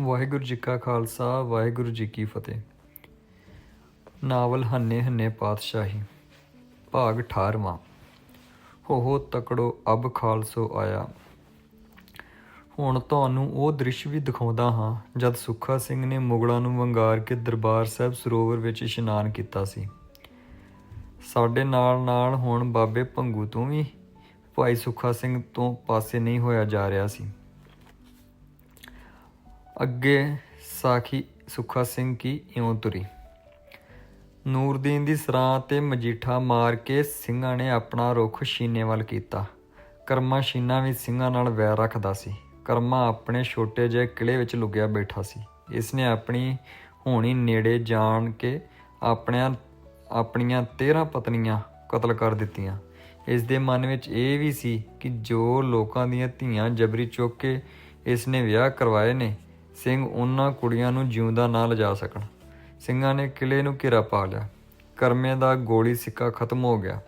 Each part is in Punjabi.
ਵਾਹਿਗੁਰੂ ਜੀ ਕਾ ਖਾਲਸਾ, ਵਾਹਿਗੁਰੂ ਜੀ ਕੀ ਫਤਿਹ। ਨਾਵਲ ਹੰਨੇ ਹੰਨੇ ਪਾਤਸ਼ਾਹੀ, ਭਾਗ 18ਵਾਂ ਹੋ ਹੋ ਤਕੜੋ ਅਬ ਖਾਲਸੋ ਆਇਆ। ਹੁਣ ਤੁਹਾਨੂੰ ਉਹ ਦ੍ਰਿਸ਼ ਵੀ ਦਿਖਾਉਂਦਾ ਹਾਂ, ਜਦ ਸੁੱਖਾ ਸਿੰਘ ਨੇ ਮੁਗਲਾਂ ਨੂੰ ਵੰਗਾਰ ਕੇ ਦਰਬਾਰ ਸਾਹਿਬ ਸਰੋਵਰ ਵਿੱਚ ਇਸ਼ਨਾਨ ਕੀਤਾ ਸੀ। ਸਾਡੇ ਨਾਲ ਨਾਲ ਹੁਣ ਬਾਬੇ ਭੰਗੂ ਤੋਂ ਵੀ ਭਾਈ ਸੁੱਖਾ ਸਿੰਘ ਤੋਂ ਪਾਸੇ ਨਹੀਂ ਹੋਇਆ ਜਾ ਰਿਹਾ ਸੀ। ਅੱਗੇ ਸਾਖੀ ਸੁੱਖਾ ਸਿੰਘ ਕੀ ਇਉਂ ਤੁਰੀ। ਨੂਰਦੀਨ ਦੀ ਸਰਾਂ ਤੇ ਮਜੀਠਾ ਮਾਰ ਕੇ ਸਿੰਘਾਂ ਨੇ ਆਪਣਾ ਰੁਖ ਸ਼ੀਨੇ ਵੱਲ ਕੀਤਾ। ਕਰਮਾ ਸ਼ੀਨਾ ਵੀ ਸਿੰਘਾਂ ਨਾਲ ਵੈਰ ਰੱਖਦਾ ਸੀ। ਕਰਮਾ ਆਪਣੇ ਛੋਟੇ ਜਿਹੇ ਕਿਲੇ ਵਿੱਚ ਲੁਕਿਆ ਬੈਠਾ ਸੀ। ਇਸ ਨੇ ਆਪਣੀ ਹੋਣੀ ਨੇੜੇ ਜਾਣ ਕੇ ਆਪਣਿਆਂ, ਆਪਣੀਆਂ 13 ਪਤਨੀਆਂ ਕਤਲ ਕਰ ਦਿੱਤੀਆਂ। ਇਸ ਦੇ ਮਨ ਵਿੱਚ ਇਹ ਵੀ ਸੀ ਕਿ ਜੋ ਲੋਕਾਂ ਦੀਆਂ ਧੀਆਂ ਜਬਰੀ ਚੁੱਕ ਕੇ ਇਸ ਨੇ ਵਿਆਹ ਕਰਵਾਏ ਨੇ ਸਿੰਘ ਉਹਨਾਂ ਕੁੜੀਆਂ ਨੂੰ ਜਿਉਂਦਾ ਨਾ ਲਿਜਾ ਸਕਣ। ਸਿੰਘਾਂ ਨੇ ਕਿਲੇ ਨੂੰ ਘੇਰਾ ਪਾ ਲਿਆ। ਕਰਮੇ ਦਾ ਗੋਲੀ ਸਿੱਕਾ ਖਤਮ ਹੋ ਗਿਆ।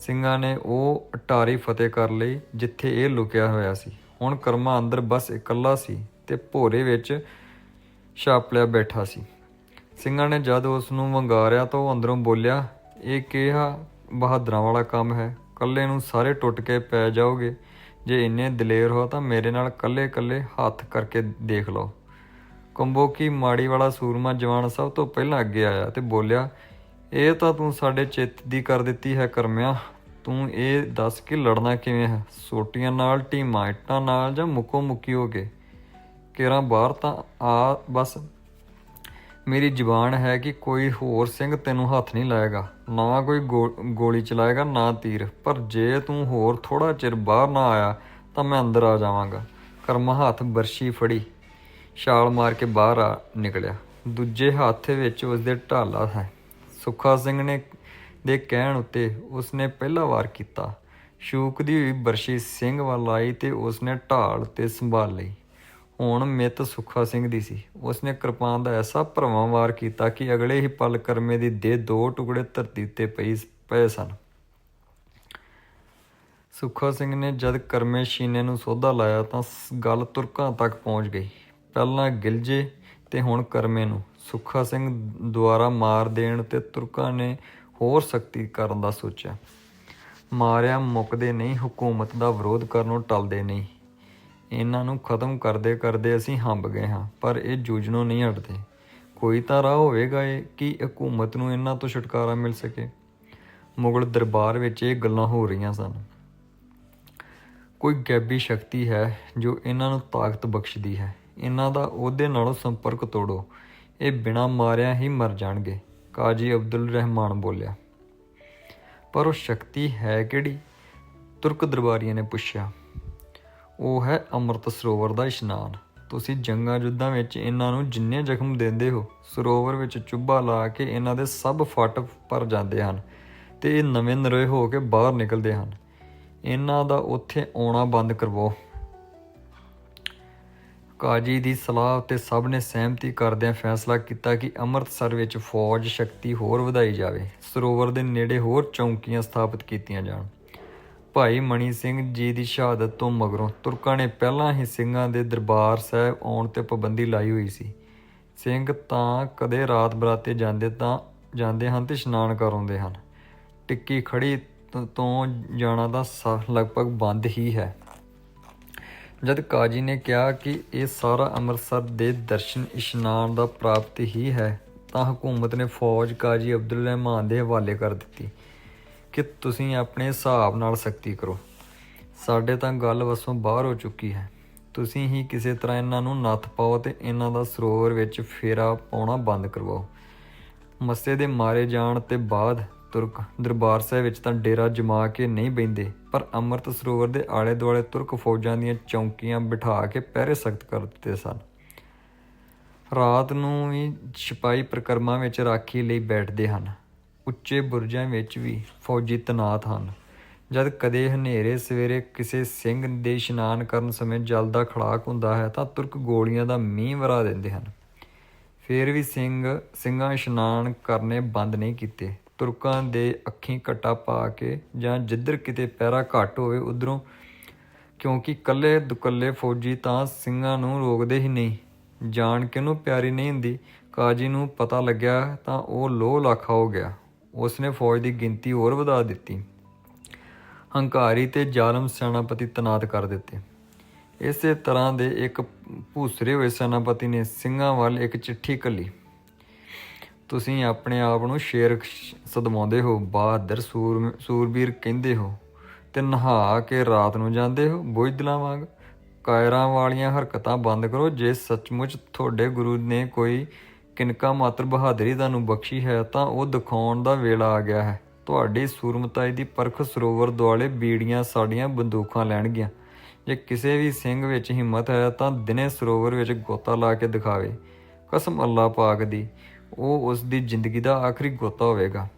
ਸਿੰਘਾਂ ਨੇ ਉਹ ਅਟਾਰੀ ਫਤਿਹ ਕਰ ਲਈ, ਜਿੱਥੇ ਇਹ ਲੁਕਿਆ ਹੋਇਆ ਸੀ। ਹੁਣ ਕਰਮਾ ਅੰਦਰ ਬਸ ਇਕੱਲਾ ਸੀ ਤੇ ਭੋਰੇ ਵਿੱਚ ਛਾਪਲਿਆ ਬੈਠਾ ਸੀ। ਸਿੰਘਾਂ ਨੇ ਜਦ ਉਸ ਨੂੰ ਵੰਗਾਰਿਆ ਤਾਂ ਉਹ ਅੰਦਰੋਂ ਬੋਲਿਆ, ਇਹ ਕਿਹਾ ਬਹਾਦਰਾਂ ਵਾਲਾ ਕੰਮ ਹੈ। ਕੱਲੇ ਨੂੰ ਸਾਰੇ ਟੁੱਟ ਕੇ ਪੈ ਜਾਓਗੇ। ਜੇ ਇੰਨੇ ਦਲੇਰ ਹੋ ਤਾਂ ਮੇਰੇ ਨਾਲ ਕੱਲੇ ਕੱਲੇ ਹੱਥ ਕਰਕੇ ਦੇਖ ਲਓ। ਕੰਬੋਕੀ ਮਾੜੀ ਵਾਲਾ ਸੂਰਮਾ ਜਵਾਨ ਸਭ ਤੋਂ ਪਹਿਲਾਂ ਅੱਗੇ ਆਇਆ ਤੇ ਬੋਲਿਆ, ਇਹ ਤਾਂ ਤੂੰ ਸਾਡੇ ਚਿੱਤ ਦੀ ਕਰ ਦਿੱਤੀ ਹੈ ਕਰਮਿਆ। ਤੂੰ ਇਹ ਦੱਸ ਕਿ ਲੜਨਾ ਕਿਵੇਂ ਹੈ? ਸੋਟੀਆਂ ਨਾਲ, ਢੀਮਾਂ ਇੱਟਾਂ ਨਾਲ ਜਾਂ ਮੁੱਕੋ ਮੁੱਕੀ ਹੋ ਕੇ? ਕੇਰਾਂ ਬਾਹਰ ਤਾਂ ਆ, ਬਸ। ਮੇਰੀ ਜ਼ੁਬਾਨ ਹੈ ਕਿ ਕੋਈ ਹੋਰ ਸਿੰਘ ਤੈਨੂੰ ਹੱਥ ਨਹੀਂ ਲਾਏਗਾ। ਨਾ ਕੋਈ ਗੋ- ਗੋਲੀ ਚਲਾਏਗਾ ਨਾ ਤੀਰ। ਪਰ ਜੇ ਤੂੰ ਹੋਰ ਥੋੜਾ ਚਿਰ ਬਾਹਰ ਨਾ ਆਇਆ, ਤਾਂ ਮੈਂ ਅੰਦਰ ਆ ਜਾਵਾਂਗਾ। ਕਰਮਾ ਹੱਥ ਬਰਸ਼ੀ ਫੜੀ। ਛਾਲ ਮਾਰ ਕੇ ਬਾਹਰ ਆ ਨਿਕਲਿਆ। ਦੂਜੇ ਹੱਥ ਵਿੱਚ ਉਸਦੇ ਢਾਲਾ ਹੈ। ਸੁੱਖਾ ਸਿੰਘ ਨੇ ਦੇ ਕਹਿਣ ਉੱਤੇ ਉਸਨੇ ਪਹਿਲਾ ਵਾਰ ਕੀਤਾ। ਸ਼ੂਕਦੀ ਹੋਈ ਬਰਸ਼ੀ ਸਿੰਘ ਵੱਲ ਆਈ ਤੇ ਉਸਨੇ ਢਾਲ ਤੇ ਸੰਭਾਲ ਲਈ। ਹੁਣ ਮਿੱਤ ਸੁੱਖਾ ਸਿੰਘ ਦੀ ਸੀ। ਉਸਨੇ ਕਿਰਪਾਨ ਦਾ ਐਸਾ ਭਰਵਾਂ ਵਾਰ ਕੀਤਾ ਕਿ ਅਗਲੇ ਹੀ ਪਲ ਕਰਮੇ ਦੀ ਦੇਹ ਦੋ ਟੁਕੜੇ ਧਰਤੀ ਉੱਤੇ ਪਈ ਪਏ ਸਨ। ਸੁੱਖਾ ਸਿੰਘ ਨੇ ਜਦ ਕਰਮੇ ਸ਼ੀਨੇ ਨੂੰ ਸੋਧਾ ਲਾਇਆ ਤਾਂ ਸ- ਗੱਲ ਤੁਰਕਾਂ ਤੱਕ ਪਹੁੰਚ ਗਈ। ਪਹਿਲਾਂ ਗਿਲਜੇ ਤੇ ਹੁਣ ਕਰਮੇ ਨੂੰ। ਸੁੱਖਾ ਸਿੰਘ ਦੁਆਰਾ ਮਾਰ ਦੇਣ ਤੇ ਤੁਰਕਾਂ ਨੇ ਹੋਰ ਸਖਤੀ ਕਰਨ ਦਾ ਸੋਚਿਆ। ਮਾਰਿਆ ਮੁੱਕਦੇ ਨਹੀਂ, ਹਕੂਮਤ ਦਾ ਵਿਰੋਧ ਕਰਨੋਂ ਟਲਦੇ ਨਹੀਂ। ਇਹਨਾਂ ਨੂੰ ਖਤਮ ਕਰਦੇ ਕਰਦੇ ਅਸੀਂ ਹੰਬ ਗਏ ਹਾਂ, ਪਰ ਇਹ ਜੂਝਣੋਂ ਨਹੀਂ ਹਟਦੇ। ਕੋਈ ਤਾਂ ਰਾਹ ਹੋਵੇਗਾ ਇਹ ਕਿ ਹਕੂਮਤ ਨੂੰ ਇਹਨਾਂ ਤੋਂ ਛੁਟਕਾਰਾ ਮਿਲ ਸਕੇ। ਮੁਗਲ ਦਰਬਾਰ ਵਿੱਚ ਇਹ ਗੱਲਾਂ ਹੋ ਰਹੀਆਂ ਸਨ। ਕੋਈ ਗੈਬੀ ਸ਼ਕਤੀ ਹੈ ਜੋ ਇਹਨਾਂ ਨੂੰ ਤਾਕਤ ਬਖਸ਼ਦੀ ਹੈ। ਇਹਨਾਂ ਦਾ ਉਹਦੇ ਨਾਲੋਂ ਸੰਪਰਕ ਤੋੜੋ। ਇਹ ਬਿਨਾਂ ਮਾਰਿਆ ਹੀ ਮਰ ਜਾਣਗੇ, ਕਾਜੀ ਅਬਦੁਲ ਰਹਿਮਾਨ ਬੋਲਿਆ। ਪਰ ਉਹ ਸ਼ਕਤੀ ਹੈ ਕਿਹੜੀ? ਤੁਰਕ ਦਰਬਾਰੀਆਂ ਨੇ ਪੁੱਛਿਆ। ਉਹ ਹੈ ਅੰਮ੍ਰਿਤ ਸਰੋਵਰ ਦਾ ਇਸ਼ਨਾਨ। ਤੁਸੀਂ ਜੰਗਾਂ ਯੁੱਧਾਂ ਵਿੱਚ ਇਹਨਾਂ ਨੂੰ ਜਿੰਨੇ ਜ਼ਖਮ ਦਿੰਦੇ ਹੋ, ਸਰੋਵਰ ਵਿੱਚ ਚੁੱਭਾ ਲਾ ਕੇ ਇਹਨਾਂ ਦੇ ਸਭ ਫਟ ਭਰ ਜਾਂਦੇ ਹਨ ਤੇ ਇਹ ਨਵੇਂ ਨਰੋਏ ਹੋ ਕੇ ਬਾਹਰ ਨਿਕਲਦੇ ਹਨ। ਇਹਨਾਂ ਦਾ ਉੱਥੇ ਆਉਣਾ ਬੰਦ ਕਰਵਾਓ। ਕਾਜੀ ਦੀ ਸਲਾਹ ਉੱਤੇ ਸਭ ਨੇ ਸਹਿਮਤੀ ਕਰਦਿਆਂ ਫੈਸਲਾ ਕੀਤਾ ਕਿ ਅੰਮ੍ਰਿਤਸਰ ਵਿੱਚ ਫੌਜ ਸ਼ਕਤੀ ਹੋਰ ਵਧਾਈ ਜਾਵੇ। ਸਰੋਵਰ ਦੇ ਨੇੜੇ ਹੋਰ ਚੌਂਕੀਆਂ ਸਥਾਪਿਤ ਕੀਤੀਆਂ ਜਾਣ। ਭਾਈ ਮਣੀ ਸਿੰਘ ਜੀ ਦੀ ਸ਼ਹਾਦਤ ਤੋਂ ਮਗਰੋਂ ਤੁਰਕਾਂ ਨੇ ਪਹਿਲਾਂ ਹੀ ਸਿੰਘਾਂ ਦੇ ਦਰਬਾਰ ਸਾਹਿਬ ਆਉਣ ਤੇ ਪਾਬੰਦੀ ਲਾਈ ਹੋਈ ਸੀ। ਸਿੰਘ ਤਾਂ ਕਦੇ ਰਾਤ ਬਰਾਤੇ ਜਾਂਦੇ ਤਾਂ ਜਾਂਦੇ ਹਨ ਤੇ ਇਸ਼ਨਾਨ ਕਰਾਉਂਦੇ ਹਨ। ਟਿੱਕੀ ਖੜੀ ਤ- ਤੋਂ ਜਾਣਾ ਤਾਂ ਸ- ਲਗਭਗ ਬੰਦ ਹੀ ਹੈ। ਜਦ ਕਾਜੀ ਨੇ ਕਿਹਾ ਕਿ ਇਹ ਸਾਰਾ ਅੰਮ੍ਰਿਤਸਰ ਦੇ ਦਰਸ਼ਨ ਇਸ਼ਨਾਨ ਦਾ ਪ੍ਰਾਪਤ ਹੀ ਹੈ, ਤਾਂ ਹਕੂਮਤ ਨੇ ਫੌਜ ਕਾਜੀ ਅਬਦੁਲ ਰਹਿਮਾਨ ਦੇ ਹਵਾਲੇ ਕਰ ਦਿੱਤੀ ਕਿ ਤੁਸੀਂ ਆਪਣੇ ਹਿਸਾਬ ਨਾਲ ਸਖਤੀ ਕਰੋ। ਸਾਡੇ ਤਾਂ ਗੱਲ ਵਸੋਂ ਬਾਹਰ ਹੋ ਚੁੱਕੀ ਹੈ। ਤੁਸੀਂ ਹੀ ਕਿਸੇ ਤਰ੍ਹਾਂ ਇਹਨਾਂ ਨੂੰ ਨੱਥ ਪਾਓ ਤੇ ਇਹਨਾਂ ਦਾ ਸਰੋਵਰ ਵਿੱਚ ਫੇਰਾ ਪਾਉਣਾ ਬੰਦ ਕਰਵਾਓ। ਮੱਸੇ ਦੇ ਮਾਰੇ ਜਾਣ ਤੇ ਬਾਅਦ ਤੁਰਕ ਦਰਬਾਰ ਸਾਹਿਬ ਵਿੱਚ ਤਾਂ ਡੇਰਾ ਜਮਾ ਕੇ ਨਹੀਂ ਬੈਂਦੇ ਪਰ ਅੰਮ੍ਰਿਤ ਸਰੋਵਰ ਦੇ ਆਲੇ ਦੁਆਲੇ ਤੁਰਕ ਫੌਜਾਂ ਦੀਆਂ ਚੌਂਕੀਆਂ ਬਿਠਾ ਕੇ ਪਹਿਰੇ ਸਖਤ ਕਰ ਦਿੱਤੇ ਸਨ। ਰਾਤ ਨੂੰ ਵੀ ਸਿਪਾਹੀ ਪ੍ਰਕਰਮਾਂ ਵਿੱਚ ਰਾਖੀ ਲਈ ਬੈਠਦੇ ਹਨ। ਉੱਚੇ ਬੁਰਜਾਂ ਵਿੱਚ ਵੀ ਫੌਜੀ ਤਨਾਤ ਹਨ। ਜਦ ਕਦੇ ਹਨੇਰੇ ਸਵੇਰੇ ਕਿਸੇ ਸਿੰਘ ਦੇ ਇਸ਼ਨਾਨ ਕਰਨ ਸਮੇਂ ਜਲ ਦਾ ਖੜਾਕ ਹੁੰਦਾ ਹੈ ਤਾਂ ਤੁਰਕ ਗੋਲੀਆਂ ਦਾ ਮੀਂਹ ਵਰਾ ਦਿੰਦੇ ਹਨ। ਫਿਰ ਵੀ ਸਿੰਘ, ਸਿੰਘਾਂ ਇਸ਼ਨਾਨ ਕਰਨੇ ਬੰਦ ਨਹੀਂ ਕੀਤੇ। ਤੁਰਕਾਂ ਦੇ ਅੱਖੀਂ ਘਟਾ ਪਾ ਕੇ ਜਾਂ ਜਿੱਧਰ ਕਿਤੇ ਪੈਰਾ ਘੱਟ ਹੋਵੇ, ਉਧਰੋਂ, ਕਿਉਂਕਿ ਕੱਲੇ ਦੁਕੱਲੇ ਫੌਜੀ ਤਾਂ ਸਿੰਘਾਂ ਨੂੰ ਰੋਕਦੇ ਹੀ ਨਹੀਂ। ਜਾਣ ਕੇ ਨੂੰ ਪਿਆਰੀ ਨਹੀਂ ਹੁੰਦੀ। ਕਾਜੀ ਨੂੰ ਪਤਾ ਲੱਗਿਆ ਤਾਂ ਉਹ ਲੋਹ ਲਾਖਾ ਹੋ ਗਿਆ। ਉਸਨੇ ਫੌਜ ਦੀ ਗਿਣਤੀ ਹੋਰ ਵਧਾ ਦਿੱਤੀ। ਹੰਕਾਰੀ ਤੇ ਜ਼ਾਲਮ ਸੈਨਾਪਤੀ ਤਨਾਤ ਕਰ ਦਿੱਤੇ। ਇਸੇ ਤਰ੍ਹਾਂ ਦੇ ਇੱਕ ਭੂਸਰੇ ਹੋਏ ਸੈਨਾਪਤੀ ਨੇ ਸਿੰਘਾਂ ਵੱਲ ਇੱਕ ਚਿੱਠੀ ਕੱਲੀ ਤੁਸੀਂ ਆਪਣੇ ਆਪ ਨੂੰ ਸ਼ੇਰ ਸਦਮਾਉਂਦੇ ਹੋ, ਬਹਾਦਰ ਸੂਰ, ਸੂਰਬੀਰ ਕਹਿੰਦੇ ਹੋ ਤੇ ਨਹਾ ਕੇ ਰਾਤ ਨੂੰ ਜਾਂਦੇ ਹੋ ਬੁੱਝਦਲਾਂ ਵਾਂਗ। ਕਾਇਰਾਂ ਵਾਲੀਆਂ ਹਰਕਤਾਂ ਬੰਦ ਕਰੋ, ਜੇ ਸੱਚਮੁੱਚ ਤੁਹਾਡੇ ਗੁਰੂ ਨੇ ਕੋਈ ਕਿਨਕਾ ਮਾਤਰ ਬਹਾਦਰੀ ਤੁਹਾਨੂੰ ਬਖਸ਼ੀ ਹੈ, ਤਾਂ ਉਹ ਦਿਖਾਉਣ ਦਾ ਵੇਲਾ ਆ ਗਿਆ ਹੈ। ਤੁਹਾਡੀ ਸੂਰਮਤਾਈ ਦੀ ਪਰਖ ਸਰੋਵਰ ਦੁਆਲੇ ਬੀੜੀਆਂ ਸਾਡੀਆਂ ਬੰਦੂਕਾਂ ਲੈਣਗੀਆਂ। ਜੇ ਕਿਸੇ ਵੀ ਸਿੰਘ ਵਿੱਚ ਹਿੰਮਤ ਹੈ, ਤਾਂ ਦਿਨੇ ਸਰੋਵਰ ਵਿੱਚ ਗੋਤਾ ਲਾ ਕੇ ਦਿਖਾਵੇ। ਕਸਮ ਅੱਲਾ ਪਾਕ ਦੀ। ਉਹ ਉਸ ਦੀ ਜ਼ਿੰਦਗੀ ਦਾ ਆਖਰੀ ਗੋਤਾ ਹੋਵੇਗਾ।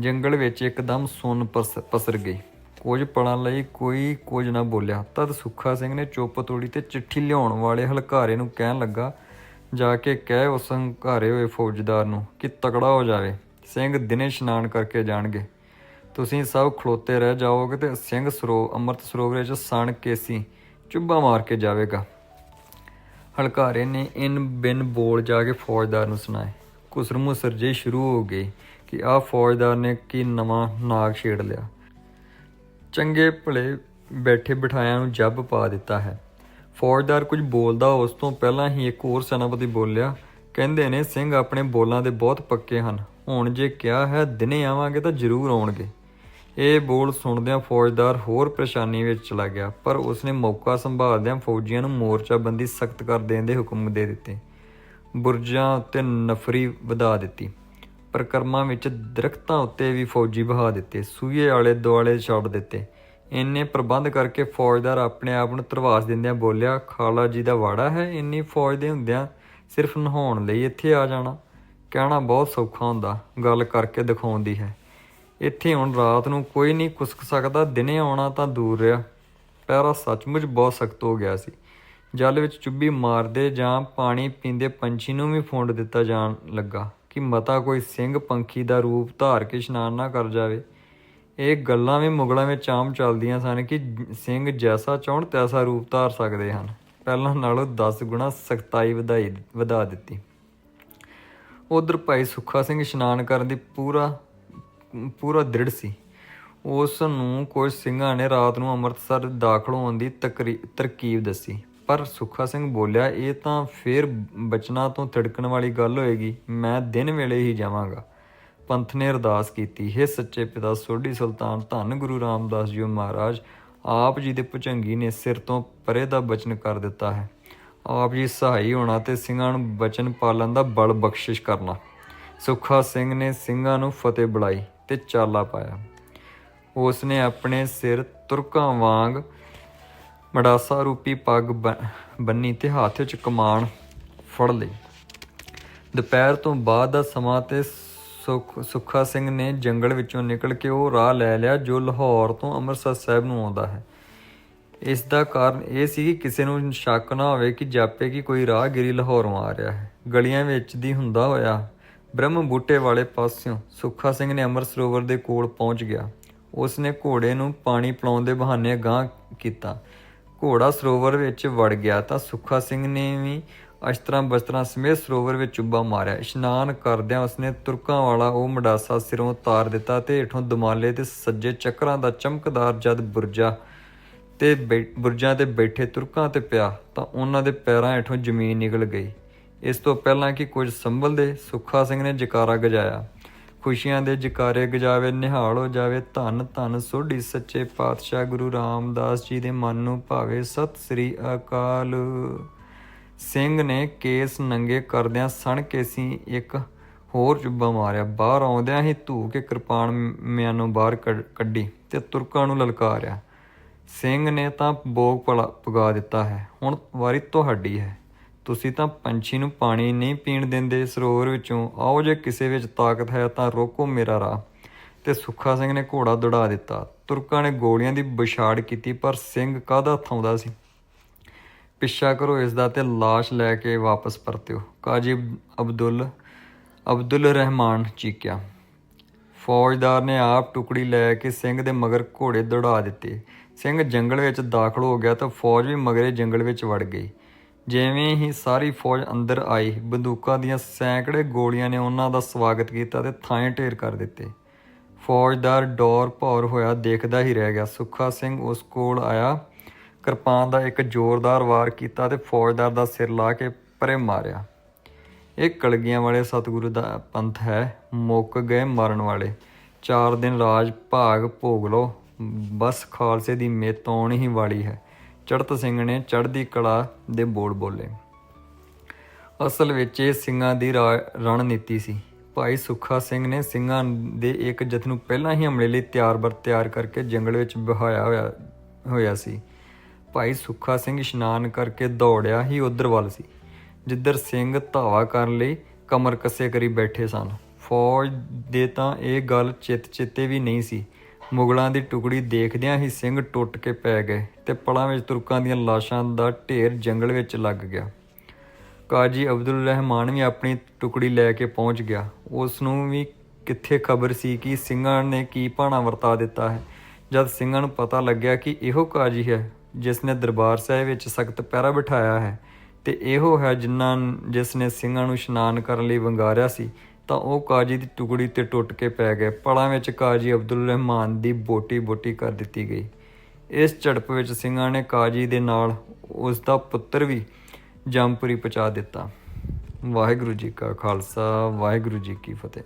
ਜੰਗਲ ਵਿੱਚ ਇੱਕਦਮ ਸੁੰਨ ਪਸ- ਪਸਰ ਗਈ। ਕੁਝ ਪਲਾਂ ਲਈ ਕੋਈ ਕੁਝ ਨਾ ਬੋਲਿਆ। ਤਦ ਸੁੱਖਾ ਸਿੰਘ ਨੇ ਚੁੱਪ ਤੋੜੀ ਤੇ ਚਿੱਠੀ ਲਿਆਉਣ ਵਾਲੇ ਹਲਕਾਰੇ ਨੂੰ ਕਹਿਣ ਲੱਗਾ, ਜਾ ਕੇ ਕਹਿ ਉਸ ਹੰਕਾਰੇ ਹੋਏ ਫੌਜਦਾਰ ਨੂੰ ਕਿ ਤਕੜਾ ਹੋ ਜਾਵੇ। ਸਿੰਘ ਦਿਨੇ ਇਸ਼ਨਾਨ ਕਰਕੇ ਜਾਣਗੇ। ਤੁਸੀਂ ਸਭ ਖਲੋਤੇ ਰਹਿ ਜਾਓਗੇ ਤੇ ਸਿੰਘ ਸਰੋ, ਅੰਮ੍ਰਿਤ ਸਰੋਵਰ ਵਿੱਚ ਸਣ ਕੇਸੀ ਚੁੱਭਾ ਮਾਰ ਕੇ ਜਾਵੇਗਾ। ਹਲਕਾਰੇ ਨੇ ਇਨ ਬਿਨ ਬੋਲ ਜਾ ਕੇ ਫੌਜਦਾਰ ਨੂੰ ਸੁਣਾਏ। ਕੁਸਰ ਮੁਸਰ ਜੇ ਸ਼ੁਰੂ ਹੋ ਗਏ ਕਿ ਆਹ ਫੌਜਦਾਰ ਨੇ ਕੀ ਨਵਾਂ ਨਾਗ ਛੇੜ ਲਿਆ। ਚੰਗੇ ਭਲੇ ਬੈਠੇ ਬਿਠਾਇਆਂ ਨੂੰ ਜੱਬ ਪਾ ਦਿੱਤਾ ਹੈ। ਫੌਜਦਾਰ ਕੁਝ ਬੋਲਦਾ ਉਸ ਤੋਂ ਪਹਿਲਾਂ ਹੀ ਇੱਕ ਹੋਰ ਸੈਨਾਪਤੀ ਬੋਲਿਆ, ਕਹਿੰਦੇ ਨੇ, ਸਿੰਘ ਆਪਣੇ ਬੋਲਾਂ ਦੇ ਬਹੁਤ ਪੱਕੇ ਹਨ। ਹੁਣ ਜੇ ਕਿਹਾ ਹੈ, ਦਿਨੇ ਆਵਾਂਗੇ ਤਾਂ ਜ਼ਰੂਰ ਆਉਣਗੇ। ਇਹ ਬੋਲ ਸੁਣਦਿਆਂ ਫੌਜਦਾਰ ਹੋਰ ਪਰੇਸ਼ਾਨੀ ਵਿੱਚ ਚਲਾ ਗਿਆ, ਪਰ ਉਸਨੇ ਮੌਕਾ ਸੰਭਾਲਦਿਆਂ ਫੌਜੀਆਂ ਨੂੰ ਮੋਰਚਾਬੰਦੀ ਸਖਤ ਕਰ ਦੇਣ ਦੇ ਹੁਕਮ ਦੇ ਦਿੱਤੇ। ਬੁਰਜਾਂ ਉੱਤੇ ਨਫਰੀ ਵਧਾ ਦਿੱਤੀ। ਪ੍ਰਕਰਮਾਂ ਵਿੱਚ ਦਰਖਤਾਂ ਉੱਤੇ ਵੀ ਫੌਜੀ ਬਹਾ ਦਿੱਤੇ। ਸੂਏ ਵਾਲੇ ਦੁਆਲੇ ਛੱਡ ਦਿੱਤੇ। ਇੰਨੇ ਪ੍ਰਬੰਧ ਕਰਕੇ ਫੌਜਦਾਰ ਆਪਣੇ ਆਪ ਨੂੰ ਧਰਵਾਸ ਦਿੰਦਿਆਂ ਬੋਲਿਆ, ਖਾਲਾ ਜੀ ਦਾ ਵਾੜਾ ਹੈ, ਇੰਨੀ ਫੌਜ ਦੇ ਹੁੰਦਿਆਂ ਸਿਰਫ ਨਹਾਉਣ ਲਈ ਇੱਥੇ ਆ ਜਾਣਾ। ਕਹਿਣਾ ਬਹੁਤ ਸੌਖਾ ਹੁੰਦਾ, ਗੱਲ ਕਰਕੇ ਦਿਖਾਉਂਦੀ ਹੈ। ਇੱਥੇ ਹੁਣ ਰਾਤ ਨੂੰ ਕੋਈ ਨਹੀਂ ਕੁਸਕ ਸਕਦਾ, ਦਿਨੇ ਆਉਣਾ ਤਾਂ ਦੂਰ ਰਿਹਾ। ਪੈਰਾ ਸੱਚਮੁੱਚ ਬਹੁਤ ਸਖਤ ਹੋ ਗਿਆ ਸੀ। ਜਲ ਵਿੱਚ ਚੁੱਭੀ ਮਾਰਦੇ ਜਾਂ ਪਾਣੀ ਪੀਂਦੇ ਪੰਛੀ ਨੂੰ ਵੀ ਫੁੰਡ ਦਿੱਤਾ ਜਾਣ ਲੱਗਾ ਕਿ ਮਤਾ ਕੋਈ ਸਿੰਘ ਪੰਖੀ ਦਾ ਰੂਪ ਧਾਰ ਕੇ ਇਸ਼ਨਾਨ ਨਾ ਕਰ ਜਾਵੇ। ਇਹ ਗੱਲਾਂ ਵੀ ਮੁਗਲਾਂ ਵਿੱਚ ਆਮ ਚੱਲਦੀਆਂ ਸਨ ਕਿ ਸਿੰਘ ਜੈਸਾ ਚਾਹਣ ਤੈਸਾ ਰੂਪ ਧਾਰ ਸਕਦੇ ਹਨ। ਪਹਿਲਾਂ ਨਾਲੋਂ 10 ਗੁਣਾ ਸਖਤਾਈ ਵਧਾਈ ਵਧਾ ਦਿੱਤੀ। ਉਧਰ ਭਾਈ ਸੁੱਖਾ ਸਿੰਘ ਇਸ਼ਨਾਨ ਕਰਨ ਦੀ ਪੂਰਾ ਪੂਰਾ ਦ੍ਰਿੜ ਸੀ। ਉਸ ਨੂੰ ਕੁਝ ਸਿੰਘਾਂ ਨੇ ਰਾਤ ਨੂੰ ਅੰਮ੍ਰਿਤਸਰ ਦਾਖਲ ਹੋਣ ਦੀ ਤਕਰੀ- ਤਰਕੀਬ ਦੱਸੀ। ਪਰ ਸੁੱਖਾ ਸਿੰਘ ਬੋਲਿਆ, ਇਹ ਤਾਂ ਫੇਰ ਬਚਨਾ ਤੋਂ ਤਿੜਕਣ ਵਾਲੀ ਗੱਲ ਹੋਏਗੀ। ਮੈਂ ਦਿਨ ਵੇਲੇ ਹੀ ਜਾਵਾਂਗਾ। ਪੰਥ ਨੇ ਅਰਦਾਸ ਕੀਤੀ। ਹੈ ਸੱਚੇ ਪਿਤਾ, ਸੋਢੀ ਸੁਲਤਾਨ, ਧੰਨ ਗੁਰੂ ਰਾਮਦਾਸ ਜੀ ਮਹਾਰਾਜ, ਆਪ ਜੀ ਦੇ ਭੁਜੰਗੀ ਨੇ ਸਿਰ ਤੋਂ ਪਰੇ ਦਾ ਬਚਨ ਕਰ ਦਿੱਤਾ ਹੈ। ਆਪ ਜੀ ਸਹਾਈ ਹੋਣਾ ਤੇ ਸਿੰਘਾਂ ਨੂੰ ਬਚਨ ਪਾਲਣ ਦਾ ਬਲ ਬਖਸ਼ਿਸ਼ ਕਰਨਾ। ਸੁੱਖਾ ਸਿੰਘ ਨੇ ਸਿੰਘਾਂ ਨੂੰ ਫਤਿਹ ਬੁਲਾਈ। ਤੇ ਚਾਲਾ ਪਾਇਆ। ਉਸ ਨੇ ਆਪਣੇ ਸਿਰ ਤੁਰਕਾਂ ਵਾਂਗ ਮੜਾਸਾ ਰੂਪੀ ਪੱਗ ਬ- ਬੰਨੀ ਤੇ ਹੱਥ ਵਿੱਚ ਕਮਾਨ ਫੜ ਲਈ। ਦੁਪਹਿਰ ਤੋਂ ਬਾਅਦ ਦਾ ਸਮਾਂ ਤੇ ਸੁਖ, ਸੁੱਖਾ ਸਿੰਘ ਨੇ ਜੰਗਲ ਵਿੱਚੋਂ ਨਿਕਲ ਕੇ ਉਹ ਰਾਹ ਲੈ ਲਿਆ ਜੋ ਲਾਹੌਰ ਤੋਂ ਅੰਮ੍ਰਿਤਸਰ ਸਾਹਿਬ ਨੂੰ ਆਉਂਦਾ ਹੈ। ਇਸ ਦਾ ਕਾਰਨ ਇਹ ਸੀ ਕਿ ਕਿਸੇ ਨੂੰ ਸ਼ੱਕ ਨਾ ਹੋਵੇ ਕਿ ਜਾਪੇ ਕਿ ਕੋਈ ਰਾਹਗੀਰੀ ਲਾਹੌਰੋਂ ਆ ਰਿਹਾ ਹੈ। ਗਲੀਆਂ ਵਿੱਚ ਦੀ ਹੁੰਦਾ ਹੋਇਆ ਬ੍ਰਹਮ ਬੂਟੇ ਵਾਲੇ ਪਾਸਿਓਂ ਸੁੱਖਾ ਸਿੰਘ ਨੇ ਅੰਮ੍ਰਿਤ ਸਰੋਵਰ ਦੇ ਕੋਲ ਪਹੁੰਚ ਗਿਆ। ਉਸ ਨੇ ਘੋੜੇ ਨੂੰ ਪਾਣੀ ਪਿਲਾਉਣ ਦੇ ਬਹਾਨੇ ਗਾਂਹ ਕੀਤਾ। ਘੋੜਾ ਸਰੋਵਰ ਵਿੱਚ ਵੜ ਗਿਆ ਤਾਂ ਸੁੱਖਾ ਸਿੰਘ ਨੇ ਵੀ ਅਸ਼ਤਰਾਂ ਬਸਤਰਾਂ ਸਮੇਤ ਸਰੋਵਰ ਵਿੱਚ ਚੁੱਬਾ ਮਾਰਿਆ। ਇਸ਼ਨਾਨ ਕਰਦਿਆਂ ਉਸਨੇ ਤੁਰਕਾਂ ਵਾਲਾ ਉਹ ਮਡਾਸਾ ਸਿਰੋਂ ਉਤਾਰ ਦਿੱਤਾ ਤੇ ਹੇਠੋਂ ਦਮਾਲੇ ਤੇ ਸੱਜੇ ਚੱਕਰਾਂ ਦਾ ਚਮਕਦਾਰ ਜਦ ਬੁਰਜਾ ਤੇ ਬੈ- ਬੁਰਜਾਂ ਤੇ ਬੈਠੇ ਤੁਰਕਾਂ ਤੇ ਪਿਆ ਤਾਂ ਉਹਨਾਂ ਦੇ ਪੈਰਾਂ ਹੇਠੋਂ ਜ਼ਮੀਨ ਨਿਕਲ ਗਈ। ਇਸ ਤੋਂ ਪਹਿਲਾਂ ਕਿ ਕੁਝ ਸੰਭਲਦੇ ਸੁੱਖਾ ਸਿੰਘ ਨੇ ਜਕਾਰਾ ਗਜਾਇਆ। ਖੁਸ਼ੀਆਂ ਦੇ ਜਕਾਰੇ ਗਜਾਵੇ, ਨਿਹਾਲ ਹੋ ਜਾਵੇ, ਧੰਨ ਧੰਨ ਸੋਢੀ ਸੱਚੇ ਪਾਤਸ਼ਾਹ ਗੁਰੂ ਰਾਮਦਾਸ ਜੀ ਦੇ ਮਨ ਨੂੰ ਭਾਵੇ। ਸਤਿ ਸ੍ਰੀ ਅਕਾਲ। ਸਿੰਘ ਨੇ ਕੇਸ ਨੰਗੇ ਕਰਦਿਆਂ ਸਣ ਕੇ ਸੀ ਇੱਕ ਹੋਰ ਚੁੱਬਾ ਮਾਰਿਆ। ਬਾਹਰ ਆਉਂਦਿਆਂ ਹੀ ਧੂ ਕੇ ਕਿਰਪਾਨ ਮਿਆਂ ਨੂੰ ਬਾਹਰ ਕੱਢ- ਕੱਢੀ ਤੇ ਤੁਰਕਾਂ ਨੂੰ ਲਲਕਾਰਿਆ। ਸਿੰਘ ਨੇ ਤਾਂ ਬੋਗ ਪਲਾ ਪੁਗਾ ਦਿੱਤਾ ਹੈ। ਹੁਣ ਵਾਰੀ ਤੁਹਾਡੀ ਹੈ। ਤੁਸੀਂ ਤਾਂ ਪੰਛੀ ਨੂੰ ਪਾਣੀ ਨਹੀਂ ਪੀਣ ਦਿੰਦੇ ਸਰੋਵਰ ਵਿੱਚੋਂ। ਆਓ ਜੇ ਕਿਸੇ ਵਿੱਚ ਤਾਕਤ ਹੈ ਤਾਂ ਰੋਕੋ ਮੇਰਾ ਰਾਹ। ਤੇ ਸੁੱਖਾ ਸਿੰਘ ਨੇ ਘੋੜਾ ਦੌੜਾ ਦਿੱਤਾ। ਤੁਰਕਾਂ ਨੇ ਗੋਲੀਆਂ ਦੀ ਵਿਛਾੜ ਕੀਤੀ, ਪਰ ਸਿੰਘ ਕਾਹਦਾ ਥਾਉਂਦਾ ਸੀ? ਪਿੱਛਾ ਕਰੋ ਇਸ ਦਾ ਤੇ লাশ ਲੈ ਕੇ ਵਾਪਸ ਪਰਤਿਓ। ਕਾਜੀ ਅਬਦੁੱਲ ਅਬਦੁੱਲ ਰਹਿਮਾਨ ਚੀਕਿਆ। ਫੌਜਦਾਰ ਨੇ ਆਪ ਟੁਕੜੀ ਲੈ ਕੇ ਸਿੰਘ ਦੇ ਮਗਰ ਘੋੜੇ ਦੌੜਾ ਦਿੱਤੇ। ਸਿੰਘ ਜੰਗਲ ਵਿੱਚ ਦਾਖਲ ਹੋ ਗਿਆ ਤਾਂ ਫੌਜ ਵੀ ਮਗਰੇ ਜੰਗਲ ਵਿੱਚ ਵੜ ਗਈ। ਜਿਵੇਂ ਹੀ ਸਾਰੀ ਫੌਜ ਅੰਦਰ ਆਈ, ਬੰਦੂਕਾਂ ਦੀਆਂ ਸੈਂਕੜੇ ਗੋਲੀਆਂ ਨੇ ਉਹਨਾਂ ਦਾ ਸਵਾਗਤ ਕੀਤਾ ਤੇ ਥਾਂ ਢੇਰ ਕਰ ਦਿੱਤੇ। ਫੌਜਦਾਰ ਡੋਰ ਭੌਰ ਹੋਇਆ ਦੇਖਦਾ ਹੀ ਰਹਿ ਗਿਆ। ਸੁੱਖਾ ਸਿੰਘ ਉਸ ਕੋਲ ਆਇਆ। ਕਿਰਪਾਨ ਦਾ ਇੱਕ ਜ਼ੋਰਦਾਰ ਵਾਰ ਕੀਤਾ ਤੇ ਫੌਜਦਾਰ ਦਾ ਸਿਰ ਲਾ ਕੇ ਪਰੇ ਮਾਰਿਆ। ਇਹ ਕਲਗੀਆਂ ਵਾਲੇ ਸਤਿਗੁਰੂ ਦਾ ਪੰਥ ਹੈ। ਮੁੱਕ ਗਏ ਮਰਨ ਵਾਲੇ। ਚਾਰ ਦਿਨ ਰਾਜ ਭਾਗ ਭੋਗ ਲੋ ਬਸ ਖਾਲਸੇ ਦੀ ਮਿੱਤ ਹੀ ਵਾਲੀ ਹੈ। ਚੜਤ ਸਿੰਘ ਨੇ ਚੜ੍ਹਦੀ ਕਲਾ ਦੇ ਬੋਲ ਬੋਲੇ। ਅਸਲ ਵਿੱਚ ਇਹ ਸਿੰਘਾਂ ਦੀ ਰਾ- ਰਣਨੀਤੀ ਸੀ। ਭਾਈ ਸੁੱਖਾ ਸਿੰਘ ਨੇ ਸਿੰਘਾਂ ਦੇ ਇੱਕ ਜਥ ਨੂੰ ਪਹਿਲਾਂ ਹੀ ਹਮਲੇ ਲਈ ਤਿਆਰ-ਬਰ ਤਿਆਰ ਕਰਕੇ ਜੰਗਲ ਵਿੱਚ ਬਹਾਇਆ ਹੋਇਆ ਹੋਇਆ ਸੀ। ਭਾਈ ਸੁੱਖਾ ਸਿੰਘ ਇਸ਼ਨਾਨ ਕਰਕੇ ਦੌੜਿਆ ਹੀ ਉਧਰ ਵੱਲ ਸੀ, ਜਿੱਧਰ ਸਿੰਘ ਧਾਵਾ ਕਰਨ ਲਈ ਕਮਰ ਕੱਸੇ ਕਰੀ ਬੈਠੇ ਸਨ। ਫੌਜ ਦੇ ਤਾਂ ਇਹ ਗੱਲ ਚਿੱਤ ਚਿੱਤੇ ਵੀ ਨਹੀਂ ਸੀ ਮੁਗਲਾਂ ਦੀ ਟੁਕੜੀ ਦੇਖਦਿਆਂ ਹੀ ਸਿੰਘ ਟੁੱਟ ਕੇ ਪੈ ਗਏ ਤੇ ਪਲਾਂ ਵਿੱਚ ਤੁਰਕਾਂ ਦੀਆਂ ਲਾਸ਼ਾਂ ਦਾ ਢੇਰ ਜੰਗਲ ਵਿੱਚ ਲੱਗ ਗਿਆ। ਕਾਜੀ ਅਬਦੁਲ ਰਹਿਮਾਨ ਵੀ ਆਪਣੀ ਟੁਕੜੀ ਲੈ ਕੇ ਪਹੁੰਚ ਗਿਆ। ਉਸ ਨੂੰ ਵੀ ਕਿੱਥੇ ਖਬਰ ਸੀ ਕਿ ਸਿੰਘਾਂ ਨੇ ਕੀ ਭਾਣਾ ਵਰਤਾ ਦਿੱਤਾ ਹੈ? ਜਦ ਸਿੰਘਾਂ ਨੂੰ ਪਤਾ ਲੱਗਿਆ ਕਿ ਇਹੋ ਕਾਜੀ ਹੈ, ਜਿਸ ਨੇ ਦਰਬਾਰ ਸਾਹਿਬ ਵਿੱਚ ਸਖਤ ਪਹਿਰਾ ਬਿਠਾਇਆ ਹੈ, ਤੇ ਇਹੋ ਹੈ ਜਿਨ੍ਹਾਂ ਜਿਸ ਨੇ ਸਿੰਘਾਂ ਨੂੰ ਇਸ਼ਨਾਨ ਕਰਨ ਲਈ ਵੰਗਾਰਿਆ ਸੀ ਤਾਂ ਉਹ ਕਾਜੀ ਦੀ ਟੁਕੜੀ ਤੇ ਟੁੱਟ ਕੇ ਪੈ ਗਏ। ਪਲਾਂ ਵਿੱਚ ਕਾਜੀ ਅਬਦੁਲ ਰਹਿਮਾਨ ਦੀ ਬੋਟੀ ਬੋਟੀ ਕਰ ਦਿੱਤੀ ਗਈ। ਇਸ ਝੜਪ ਵਿੱਚ ਸਿੰਘਾਂ ਨੇ ਕਾਜੀ ਦੇ ਨਾਲ ਉਸ ਦਾ ਪੁੱਤਰ ਵੀ ਜੰਮਪੁਰੀ ਪਹੁੰਚਾ ਦਿੱਤਾ। ਵਾਹਿਗੁਰੂ ਜੀ ਕਾ ਖਾਲਸਾ, ਵਾਹਿਗੁਰੂ ਜੀ ਕੀ ਫਤਿਹ।